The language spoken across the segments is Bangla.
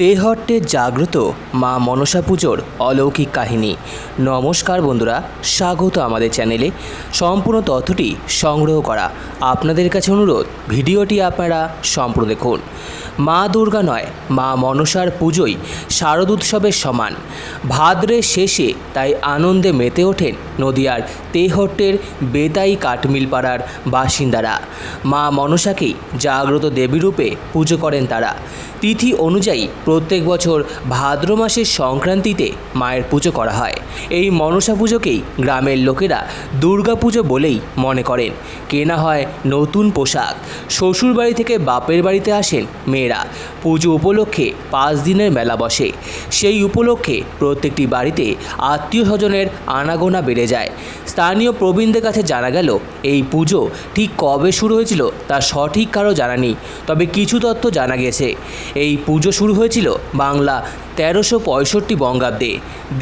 তেহট্টে জাগ্রত মা মনসা পুজোর অলৌকিক কাহিনী। নমস্কার বন্ধুরা, স্বাগত আমাদের চ্যানেলে। সম্পূর্ণ তথ্যটি সংগ্রহ করা আপনাদের কাছে অনুরোধ, ভিডিওটি আপনারা সম্পূর্ণ দেখুন। মা দুর্গা নয়, মা মনসার পুজোই শারদ উৎসবের সমান। ভাদ্রের শেষে তাই আনন্দে মেতে ওঠেন নদিয়ার তেহট্টের বেতাই কাঠমিল পাড়ার বাসিন্দারা। মা মনসাকেই জাগ্রত দেবীরূপে পুজো করেন তারা। তিথি অনুযায়ী প্রত্যেক বছর ভাদ্র মাসের সংক্রান্তিতে মায়ের পুজো করা হয়। এই মনসা পুজোকেই গ্রামের লোকেরা দুর্গা পুজো বলেই মনে করেন। কেনা হয় নতুন পোশাক। শ্বশুর বাড়ি থেকে বাপের বাড়িতে আসেন মেয়েরা। পুজো উপলক্ষে পাঁচ দিনের মেলা বসে। সেই উপলক্ষে প্রত্যেকটি বাড়িতে আত্মীয় স্বজনের আনাগোনা বেড়ে যায়। স্থানীয় প্রবীণদের কাছে জানা গেল, এই পুজো ঠিক কবে শুরু হয়েছিল তা সঠিক কারও জানা নেই। তবে কিছু তথ্য জানা গেছে। এই পুজো শুরু হয়েছিল বাংলা তেরোশো পঁয়ষট্টি বঙ্গাব্দে।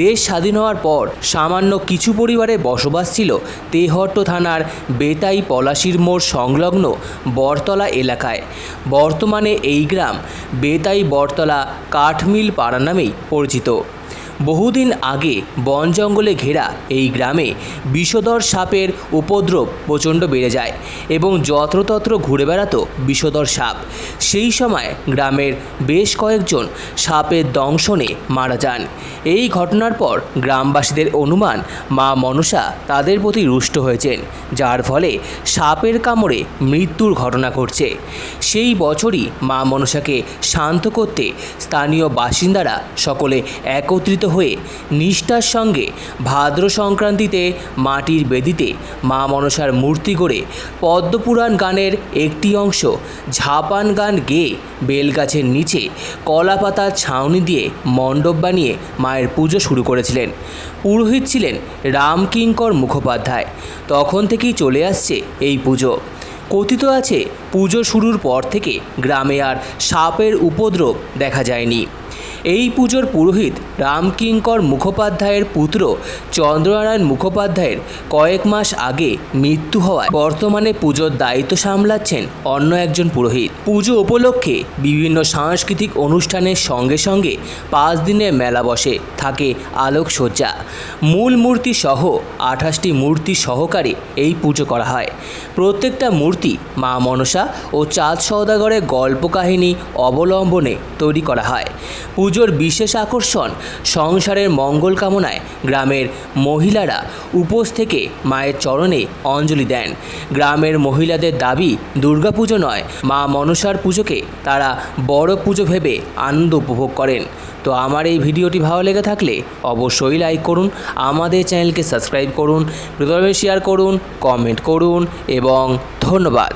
দেশ স্বাধীন হওয়ার পর সামান্য কিছু পরিবারে বসবাস ছিল তেহট্ট থানার বেতাই পলাশির মোড় সংলগ্ন বরতলা এলাকায়। বর্তমানে এই গ্রাম বেতাই বরতলা কাঠমিল পাড়া নামেই পরিচিত। বহুদিন আগে বন জঙ্গলে ঘেরা এই গ্রামে বিষধর সাপের উপদ্রব প্রচণ্ড বেড়ে যায় এবং যত্রতত্র ঘুরে বেড়াতো বিষধর সাপ। সেই সময় গ্রামের বেশ কয়েকজন সাপের দংশনে মারা যান। এই ঘটনার পর গ্রামবাসীদের অনুমান মা মনসা তাদের প্রতি রুষ্ট হয়েছেন, যার ফলে সাপের কামড়ে মৃত্যুর ঘটনা ঘটছে। সেই বছরই মা মনসাকে শান্ত করতে স্থানীয় বাসিন্দারা সকলে একত্রিত হয়ে নিষ্ঠার সঙ্গে ভাদ্র সংক্রান্তিতে মাটির বেদিতে মা মনসার মূর্তি গড়ে পদ্মপুরাণ গানের একটি অংশ ঝাপান গান গেয়ে বেলগাছের নিচে কলাপাতার ছাউনি দিয়ে মণ্ডপ বানিয়ে মায়ের পুজো শুরু করেছিলেন। পুরোহিত ছিলেন রামকিঙ্কর মুখোপাধ্যায়। তখন থেকেই চলে আসছে এই পুজো। কথিত আছে, পুজো শুরুর পর থেকে গ্রামে আর সাপের উপদ্রব দেখা যায়নি। এই পুজোর পুরোহিত রামকিঙ্কর মুখোপাধ্যায়ের পুত্র চন্দ্রনারায়ণ মুখোপাধ্যায়ের কয়েক মাস আগে মৃত্যু হওয়ায় বর্তমানে পুজোর দায়িত্ব সামলাচ্ছেন অন্য একজন পুরোহিত। পুজো উপলক্ষে বিভিন্ন সাংস্কৃতিক অনুষ্ঠানের সঙ্গে সঙ্গে পাঁচ দিনের মেলা বসে থাকে আলোকসজ্জা। মূল মূর্তি সহ আঠাশটি মূর্তি সহকারে এই পুজো করা হয়। প্রত্যেকটা মূর্তি মা মনসা ও চাঁদ সওদাগরের গল্প কাহিনী অবলম্বনে তৈরি করা হয়। পুজোর বিশেষ আকর্ষণ সংসারের মঙ্গল কামনায় গ্রামের মহিলারা উপোস থেকে মায়ের চরণে অঞ্জলি দেন। গ্রামের মহিলাদের দাবি, দুর্গাপুজো নয়, মা মনসার পুজোকে তারা বড় পুজো ভেবে আনন্দ উপভোগ করেন। তো আমার এই ভিডিওটি ভালো লেগে থাকলে অবশ্যই লাইক করুন, আমাদের চ্যানেলকে সাবস্ক্রাইব করুন, প্রথমে শেয়ার করুন কমেন্ট করুন এবং ধন্যবাদ।